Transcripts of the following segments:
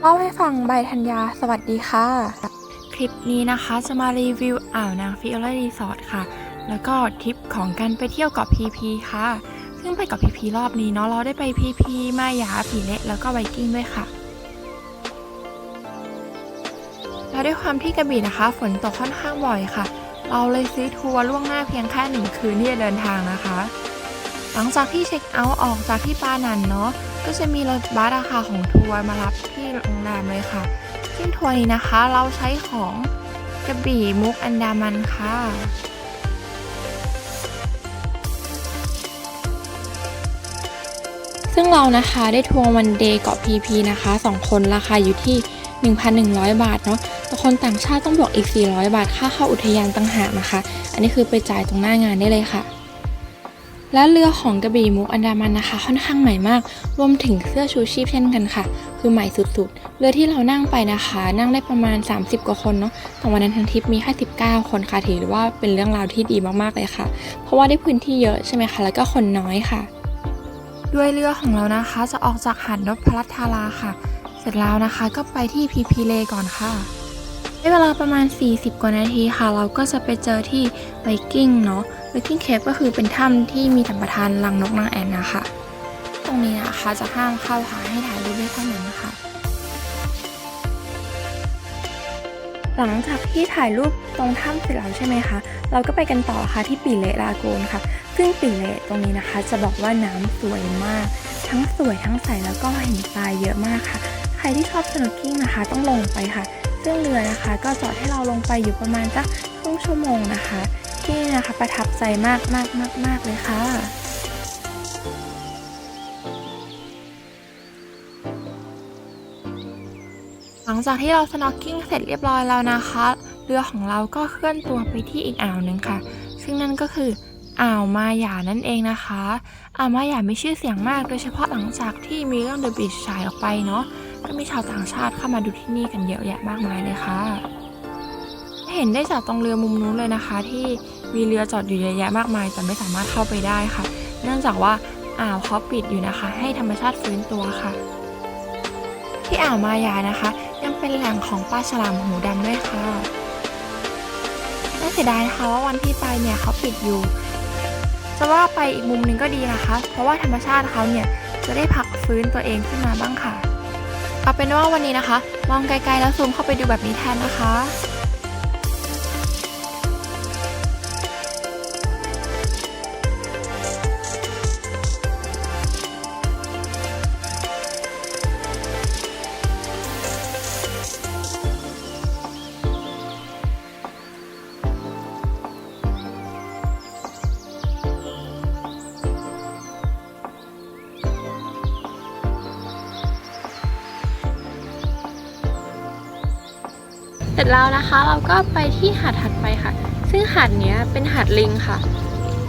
เล่าให้ฟังใบธัญญาสวัสดีค่ะ คลิปนี้นะคะจะมารีวิวอ่าวนางฟิโอลารีสอร์ทค่ะ แล้วก็ทริปของการไปเที่ยวเกาะพีพีค่ะ ซึ่งไปเกาะพีพีรอบนี้เนาะเราได้ไปพีพีมาหยาผีเละแล้วก็ไวกิ้งด้วยค่ะแล้วด้วยความที่กระบี่นะคะ ฝนตกค่อนข้างบ่อยค่ะ เราเลยซื้อทัวร์ล่วงหน้าเพียงแค่หนึ่งคืนที่จะเดินทางนะคะ หลังจากที่เช็คเอาท์ออกจากที่ปานันเนาะก็จะมีรถบัสราคาของทัวร์มารับที่โรงแรมเลยค่ะ ซึ่งทัวร์นี้นะคะเราใช้ของกระบี่มุกอันดามันค่ะซึ่งเรานะคะได้ทัวร์วันเดย์เกาะพีพีนะคะ 2 คนราคาอยู่ที่ 1,100 บาทเนาะแต่คนต่างชาติต้องบวกอีก 400 บาท ค่าเข้าอุทยานต่างหากนะคะ อันนี้คือไปจ่ายตรงหน้างานได้เลยค่ะ และเรือของกระบี่มุกอันดามันนะคะ ค่อนข้างใหม่มาก รวมถึงเสื้อชูชีพเช่นกันค่ะ คือใหม่สุดๆ เรือที่เรานั่งไปนะคะ นั่งได้ประมาณ 30 กว่าคนเนาะแต่วันนั้นทั้งทริปมีแค่19 คนค่ะถือว่าเป็นเรื่องราวที่ดีมากๆเลยค่ะ เพราะว่าได้พื้นที่เยอะใช่ไหมคะ แล้วก็คนน้อยค่ะ ด้วยเรือของเรานะคะจะออกจากหาดนพรัตน์ธาราค่ะ เสร็จแล้วนะคะก็ไปที่พีพีเลก่อนค่ะใช้เวลาประมาณ 40 กว่านาทีค่ะ เราก็จะไปเจอที่ไวกิ้งเนาะ ไวกิ้งเคปก็คือเป็นถ้ำที่มีสัมปทานรังนกนางแอ่นนะคะ ตรงนี้นะคะจะห้ามเข้าค่ะให้ถ่ายรูปได้เท่านั้นนะคะ หลังจากที่ถ่ายรูปตรงถ้ำเสร็จแล้วใช่ไหมคะ เราก็ไปกันต่อค่ะที่ปีเลลาโกนค่ะ ซึ่งปีเลตรงนี้นะคะ จะบอกว่าน้ำสวยมาก ทั้งสวยทั้งใสแล้วก็เห็นปลาเยอะมากค่ะ ใครที่ชอบสนุกกิ้งนะคะต้องลงไปค่ะ ซึ่งเรือนะคะ ก็จอดให้เราลงไปอยู่ประมาณสักครึ่งชั่วโมงนะคะ ที่นี่นะคะประทับใจมากมากมากมากเลยค่ะ หลังจากที่เราสโนว์กิ้งเสร็จเรียบร้อยแล้วนะคะ เรือของเราก็เคลื่อนตัวไปที่อีกอ่าวหนึ่งค่ะ ซึ่งนั่นก็คืออ่าวมาหยานั่นเองนะคะอ่าวมาหยามีชื่อเสียงมาก โดยเฉพาะหลังจากที่มีเรื่อง The Beach ฉายออกไปเนาะก็มีชาวต่างชาติเข้ามาดูที่นี่กันเยอะแยะมากมายเลยค่ะ เห็นได้จากตรงเรือมุมนู้นเลยนะคะ ที่มีเรือจอดอยู่เยอะแยะมากมายแต่ไม่สามารถเข้าไปได้ค่ะ เนื่องจากว่าอ่าวเขาปิดอยู่นะคะ ให้ธรรมชาติฟื้นตัวค่ะ ที่อ่าวมายานะคะ ยังเป็นแหล่งของปลาฉลามหูดำด้วยค่ะน่าเสียดายนะคะว่าวันที่ไปเนี่ยเขาปิดอยู่จะว่าไปอีกมุมหนึ่งก็ดีนะคะ เพราะว่าธรรมชาติเขาเนี่ยจะได้พักฟื้นตัวเองขึ้นมาบ้างค่ะ เอาเป็นว่าวันนี้นะคะ มองไกลๆแล้วซูมเข้าไปดูแบบนี้แทนนะคะ ร็จแล้วนะคะ เราก็ไปที่หาดถัดไปค่ะ ซึ่งหาดเนี้ยเป็นหาดลิงค่ะ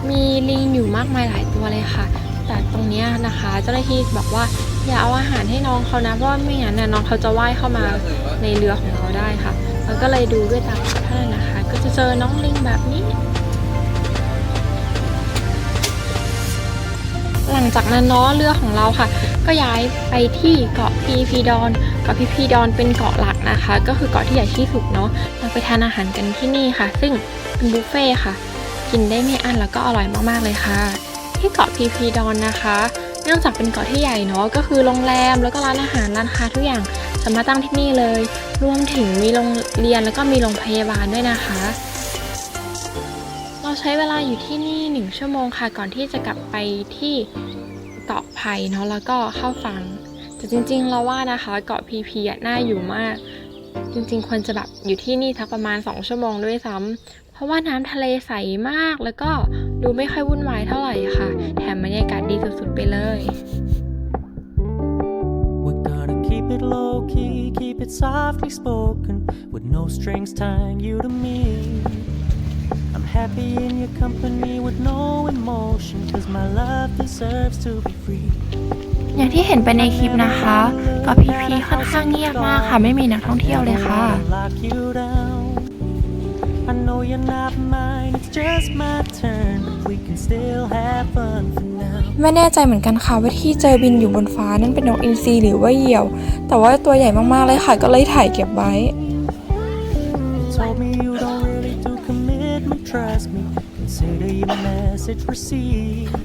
มีลิงอยู่มากมายหลายตัวเลยค่ะ แต่ตรงเนี้ยนะคะ เจ้าหน้าที่บอกว่าอย่าเอาอาหารให้น้องเขานะเพราะว่าไม่งั้นน่ะน้องเขาจะว่ายเข้ามาในเรือของเราได้ค่ะเราก็เลยดูด้วยตาเท่านั้นนะคะ ก็จะเจอน้องลิงแบบนี้ หลังจากนั้นนาะเรือของเราค่ะ ก็ย้ายไปที่เกาะพีพีดอน เกาะพีพีดอนเป็นเกาะหลักนะคะ ก็คือเกาะที่ใหญ่ที่สุดเนาะเราไปทานอาหารกันที่นี่ค่ะ ซึ่งเป็นบุฟเฟ่ค่ะ กินได้ไม่อั้นแล้วก็อร่อยมากๆเลยค่ะ ที่เกาะพีพีดอนนะคะเนื่องจากเป็นเกาะที่ใหญ่เนาะก็คือโรงแรมแล้วก็ร้านอาหารร้านค้าทุกอย่างจะมารถตั้งที่นี่เลย รวมถึงมีโรงเรียนแล้วก็มีโรงพยาบาลด้วยนะคะ เราใช้เวลาอยู่ที่นี่หนึ่งชั่วโมงค่ะ ก่อนที่จะกลับไปที่เกาะไผ่เนาะแล้วก็เข้าฝั่ง แต่จริงๆ เราว่านะคะ เกาะพีพีน่าอยู่มาก จริงๆ ควรจะแบบอยู่ที่นี่ทักประมาณ 2 ชั่วโมงด้วยซ้ำเพราะว่าน้ำทะเลใสมากแล้วก็ดูไม่ค่อยวุ่นวายเท่าไหร่ค่ะ แถมบรรยากาศดีสุดๆไปเลย keep it low key, keep it softly spoken, with no strings tying you to me. I'm happy in your company with no emotion, cause my love deserves to be free. อย่างที่เห็นไปในคลิปนะคะเกาะพีพีค่อนข้างเงียบมากค่ะไม่มีนักท่องเที่ยวเลยค่ะ Lock you down. I know you you're not mine, it's just my turn. But we can still have fun for now. ไม่แน่ใจเหมือนกันค่ะว่าที่เจอบินอยู่บนฟ้านั่นเป็นนกอินทรีหรือว่าเหยี่ยว แต่ว่าตัวใหญ่มากๆเลยค่ะก็เลยถ่ายเก็บไว้ You told me you don't really do commitment, trust me. Consider your message received.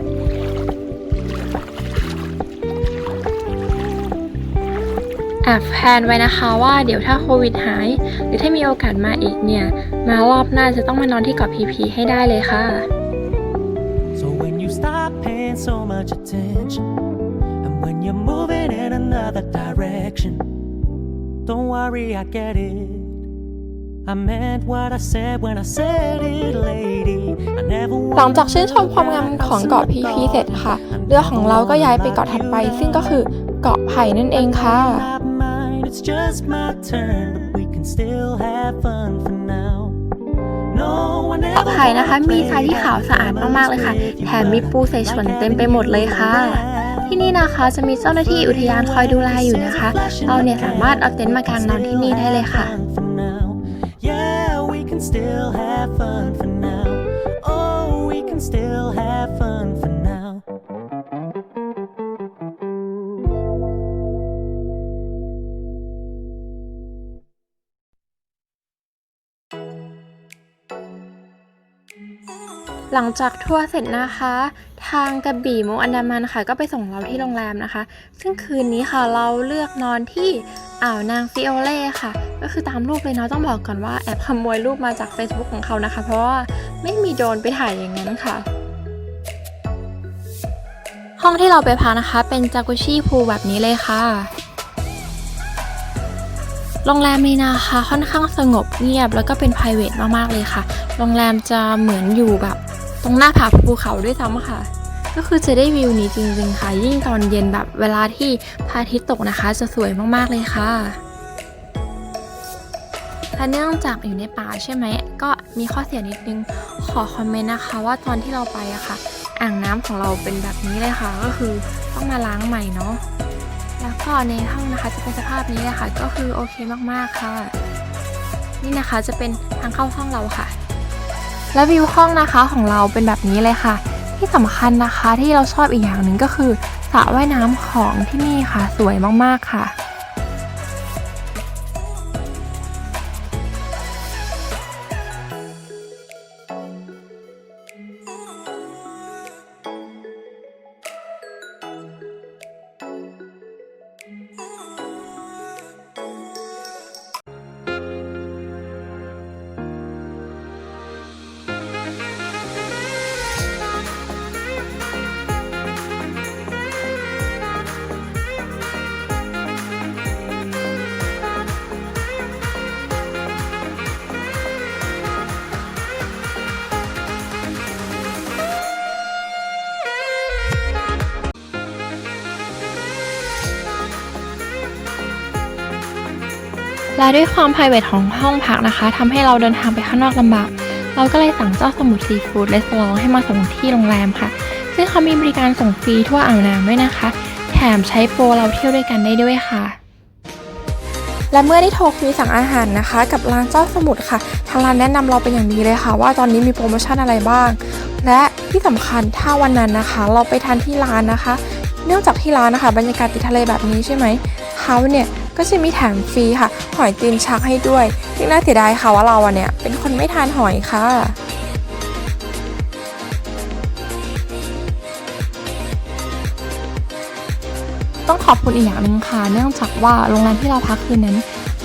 แอบแพลนไว้นะคะว่าเดี๋ยวถ้าโควิดหาย หรือถ้ามีโอกาสมาอีกเนี่ย มารอบหน้าจะต้องมานอนที่เกาะพีพีให้ได้เลยค่ะ So when you stop paying so much attention, and when you're moving in another direction, don't worry, I get it. I meant what I said when I said it, lady. I never หลังจากชื่นชมความงามของเกาะพีพีเสร็จค่ะ เรือของเราก็ย้ายไปเกาะถัดไป ซึ่งก็คือเกาะไผ่นั่นเองค่ะ Not mine, it's just my turn, but we can still have fun for now. No one เกาะไผ่นะคะมีทรายที่ขาวสะอาดมากๆเลยค่ะ แถมมีปูเสฉวนเต็มไปหมดเลยค่ะ ที่นี่นะคะจะมีเจ้าหน้าที่อุทยานคอยดูแลอยู่นะคะ เราเนี่ยสามารถเอาเต็นท์มากางนอนที่นี่ได้เลยค่ะ Yeah, we can still have fun for หลังจากทัวร์เสร็จนะคะ ทางกระบี่มุกอันดามันค่ะ ก็ไปส่งเราที่โรงแรมนะคะ ซึ่งคืนนี้ค่ะเราเลือกนอนที่อ่าวนางฟิโอเล่ค่ะ ก็คือตามรูปเลยเนาะต้องบอกก่อนว่าแอบขโมยรูปมาจาก Facebook ของเขานะคะ เพราะว่าไม่มีโดนไปถ่ายอย่างนั้นค่ะห้องที่เราไปพักนะคะ เป็นจากุชิพูลแบบนี้เลยค่ะ โรงแรมนี้นะคะค่อนข้างสงบเงียบแล้วก็เป็น p r i v a t มาก ๆ เลยค่ะ โรงแรมจะเหมือนอยู่แบบ ตรงหน้าผาภูเขาด้วยซ้ำค่ะ ก็คือจะได้วิวนี้จริงๆค่ะ ยิ่งตอนเย็นแบบเวลาที่พระอาทิตย์ตกนะคะ จะสวยมากๆเลยค่ะและเนื่องจากอยู่ในป่าใช่ไหม ก็มีข้อเสียนิดนึง ขอคอมเมนต์นะคะ ว่าตอนที่เราไปอะค่ะ อ่างน้ำของเราเป็นแบบนี้เลยค่ะ ก็คือต้องมาล้างใหม่เนาะ แล้วก็ในห้องนะคะจะเป็นสภาพนี้เลยค่ะ ก็คือโอเคมากๆค่ะ นี่นะคะจะเป็นทางเข้าห้องเราค่ะ และวิวห้องนะคะของเราเป็นแบบนี้เลยค่ะ ที่สำคัญนะคะที่เราชอบอีกอย่างหนึ่งก็คือสระว่ายน้ำของที่นี่ค่ะ สวยมากๆค่ะ และด้วยความ p r i v a t ของห้องพักนะคะทำให้เราเดินทางไปข้างนอกลำบาก เราก็เลยสั่งเจ้าสมุทรซีฟู้ดเลสลองให้มาส่งที่โรงแรมค่ะ ซึ่งเขามีบริการส่งฟรีทั่วอ่าวนางด้วยนะคะ แถมใช้โปรเราเที่ยวด้วยกันได้ด้วยค่ะและเมื่อได้โทรคุยสั่งอาหารนะคะ กับร้านเจ้าสมุทรค่ะ ทางร้านแนะนำเราเป็นอย่างดีเลยค่ะ ว่าตอนนี้มีโปรโมชั่นอะไรบ้าง และที่สำคัญถ้าวันนั้นนะคะ เราไปทานที่ร้านนะคะ เนื่องจากที่ร้านนะคะ บรรยากาศติดทะเลแบบนี้ใช่ไหมเขาเนี่ย ก็จะมีแถมฟรีค่ะ หอยตีนชักให้ด้วยที่น่าเสียดายค่ะว่าเราเนี่ยเป็นคนไม่ทานหอยค่ะต้องขอบคุณอีกอย่างหนึ่งค่ะ เนื่องจากว่าโรงแรมที่เราพักคืนนั้น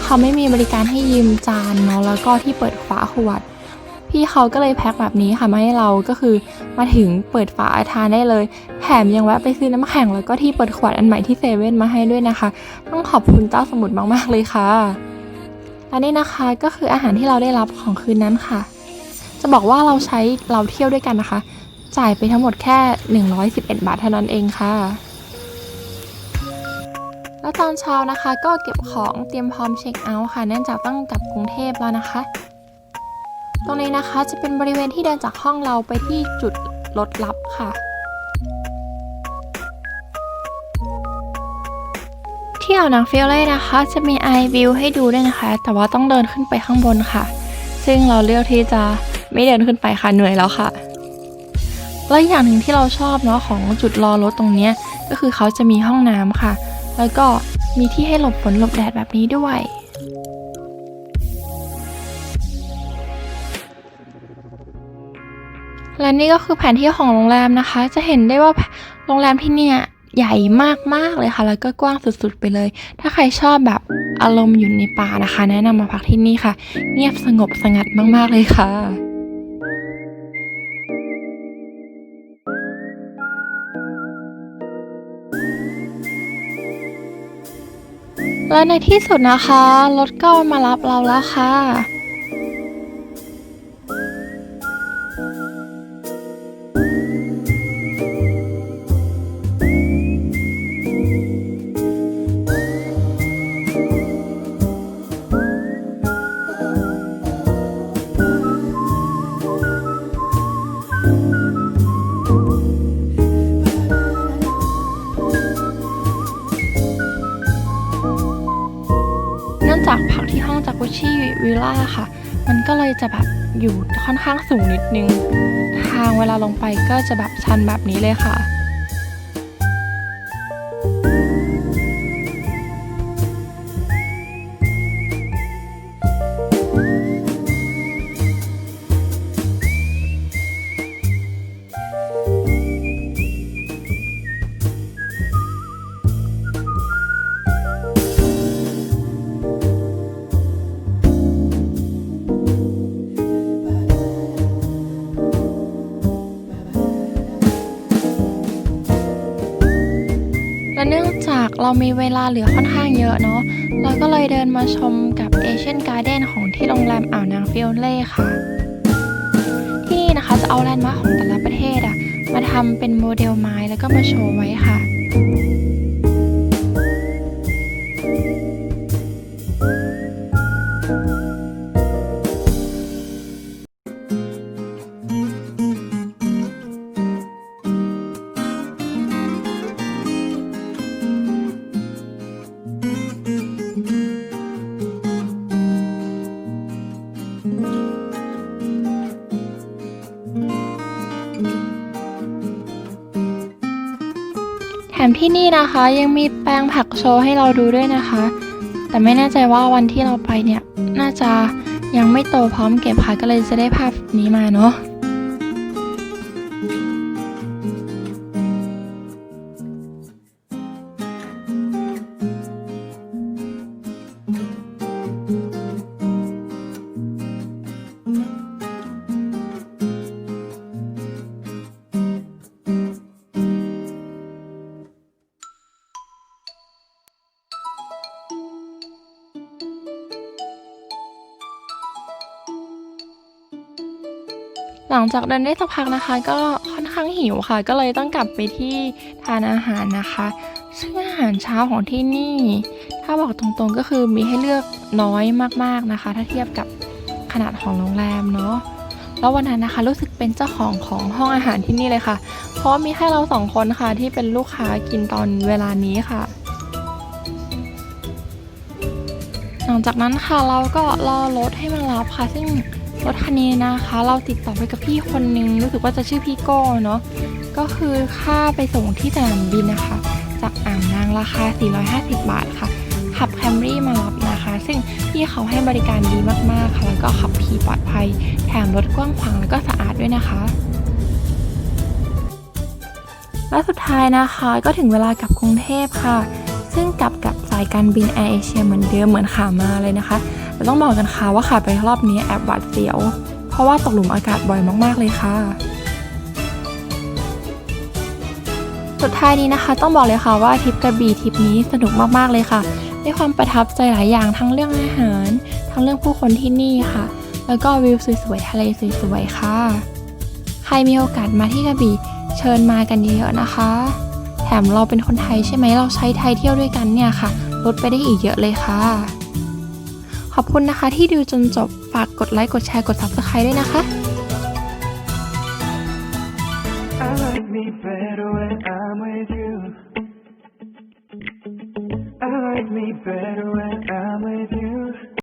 เขาไม่มีบริการให้ยืมจานเนาะแล้วก็ที่เปิดฝาขวด พี่เขาก็เลยแพ็คแบบนี้ค่ะมาให้เราก็คือมาถึงเปิดฝาทานได้เลย แถมยังแวะไปซื้อน้ำแข็งแล้วก็ที่เปิดขวดอันใหม่ที่เซเว่นมาให้ด้วยนะคะ ต้องขอบคุณเจ้าสมุทรมากๆเลยค่ะและนี่นะคะก็คืออาหารที่เราได้รับของคืนนั้นค่ะ จะบอกว่าเราใช้เราเที่ยวด้วยกันนะคะ จ่ายไปทั้งหมดแค่ 111 บาทเท่านั้นเองค่ะแล้วตอนเช้านะคะก็เก็บของเตรียมพร้อมเช็คเอาท์ค่ะเนื่องจากต้องกลับกรุงเทพแล้วนะคะ ตรงนี้นะคะจะเป็นบริเวณที่เดินจากห้องเราไปที่จุดรถลับค่ะ ที่อ่าวนางฟิลเล่นะคะ จะมีไอวิวให้ดูด้วยนะคะ แต่ว่าต้องเดินขึ้นไปข้างบนค่ะ ซึ่งเราเลือกที่จะไม่เดินขึ้นไปค่ะเหนื่อยแล้วค่ะและอย่างหนึ่งที่เราชอบเนาะของจุดรอรถตรงนี้ก็คือเขาจะมีห้องน้ำค่ะ แล้วก็มีที่ให้หลบฝนหลบแดดแบบนี้ด้วย และนี่ก็คือแผนที่ของโรงแรมนะคะ จะเห็นได้ว่าโรงแรมที่เนี่ยใหญ่มากๆเลยค่ะ แล้วก็กว้างสุดๆไปเลย ถ้าใครชอบแบบอารมณ์อยู่ในป่านะคะ แนะนำมาพักที่นี่ค่ะ เงียบสงบสงัดมากๆเลยค่ะและในที่สุดนะคะ รถก็มารับเราแล้วค่ะ จากพักที่ห้องจากุชิวิลล่าค่ะ มันก็เลยจะแบบอยู่ค่อนข้างสูงนิดนึง ทางเวลาลงไปก็จะแบบชันแบบนี้เลยค่ะและ เรามีเวลาเหลือค่อนข้างเยอะเนาะเราก็เลยเดินมาชมกับเอเชียนการ์เด้นของที่โรงแรมอ่าวนางฟิโอเล่ค่ะ ที่นี่นะคะจะเอาแลนด์มาร์คของแต่ละประเทศอะมาทำเป็นโมเดลไม้แล้วก็มาโชว์ไว้ค่ะ แถมที่นี่นะคะยังมีแปลงผักโชว์ให้เราดูด้วยนะคะ แต่ไม่แน่ใจว่าวันที่เราไปเนี่ย น่าจะยังไม่โตพร้อมเก็บค่ะก็เลยจะได้ภาพนี้มาเนาะ ลังจากเดินได้สักพักนะคะ ก็ค่อนข้างหิวค่ะ ก็เลยต้องกลับไปที่ทานอาหารนะคะ ซึ่งอาหารเช้าของที่นี่ ถ้าบอกตรงๆก็คือมีให้เลือกน้อยมากๆนะคะ ถ้าเทียบกับขนาดของโรงแรมเนาะแล้ววันนั้นนะคะรู้สึกเป็นเจ้าของของห้องอาหารที่นี่เลยค่ะ เพราะมีแค่เราสองคนค่ะที่เป็นลูกค้ากินตอนเวลานี้ค่ะ หลังจากนั้นค่ะเราก็รอรถให้มารับค่ะซึ่ง รถคันนี้นะคะ เราติดต่อไปกับพี่คนนึงรู้สึกว่าจะชื่อพี่โก้เนาะก็คือค่าไปส่งที่สนามบินนะคะ จากอ่างนางราคา 450 บาทค่ะ ขับแคมรี่มารับนะคะ ซึ่งพี่เขาให้บริการดีมากๆค่ะ แล้วก็ขับขี่ปลอดภัย แถมรถกว้างขวางแล้วก็สะอาดด้วยนะคะและสุดท้ายนะคะก็ถึงเวลากลับกรุงเทพค่ะ ซึ่งกลับกับสายการบินแอร์เอเชียเหมือนเดิมเหมือนขามาเลยนะคะ แต่ต้องบอกกันค่ะว่าขาไปรอบนี้แอบหวาดเสียว เพราะว่าตกหลุมอากาศบ่อยมาก ๆ เลยค่ะ สุดท้ายนี้นะคะ ต้องบอกเลยค่ะว่าทริปกระบี่ทริปนี้สนุกมากๆเลยค่ะได้ความประทับใจหลายอย่างทั้งเรื่องอาหาร ทั้งเรื่องผู้คนที่นี่ค่ะ แล้วก็วิวสวยๆทะเลสวยๆค่ะ ใครมีโอกาสมาที่กระบี่เชิญมากันเยอะๆนะคะ แถแถมเราเป็นคนไทยใช่ไหมเราใช้ไทยเที่ยวด้วยกันเนี่ยค่ะลดไปได้อีกเยอะเลยค่ะ ขอบคุณนะคะที่ดูจนจบ ฝากกดไลค์ กดแชร์ กด subscribe ด้วยนะคะ I like me better when I'm with you. I like me better when I'm with you.